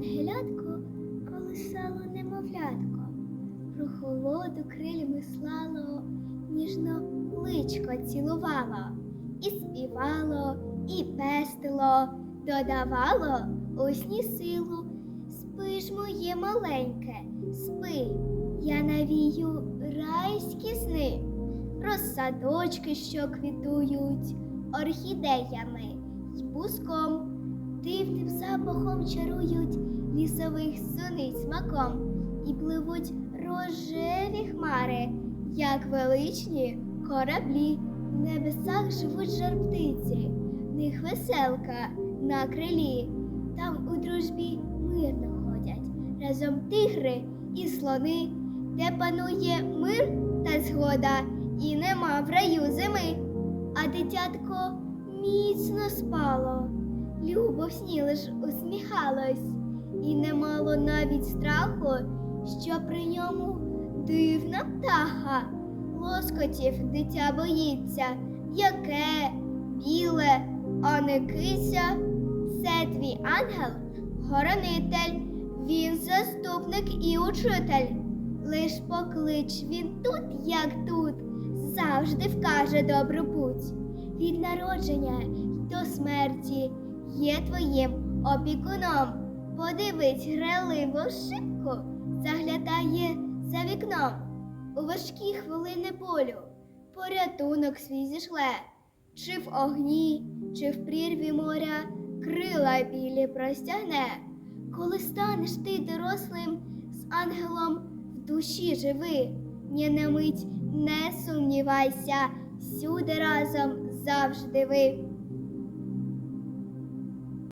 телятко колисало немовлятко, про холоду крильми слало, ніжно личко цілувало, і співало, і пестило, додавало усні силу. Спи ж, моє маленьке, спи, я навію райські сни, про садочки, що квітують, орхідеями. Й буском, дивним запахом чарують лісових суниць смаком, і пливуть рожеві хмари, як величні кораблі. В небесах живуть жар птиці, в них веселка на крилі, там у дружбі мирно ходять разом тигри і слони, де панує мир та згода, і нема в раю зими. А дитятко міцно спало, любо сні лиш усміхалось, і не мало навіть страху, що при ньому дивна птаха. Лоскотів дитя боїться, яке біле, а не кися. Це твій ангел, хоронитель, він заступник і учитель. Лиш поклич він тут, як тут, завжди вкаже добру путь. Від народження й до смерті є твоїм опікуном. Подивись граливо в шибку, заглядає за вікном. У важкі хвилини болю порятунок свій зішле, чи в огні, чи в прірві моря крила білі простягне. Коли станеш ти дорослим з ангелом в душі живи, ні на мить не сумнівайся, всюди разом завжди ви.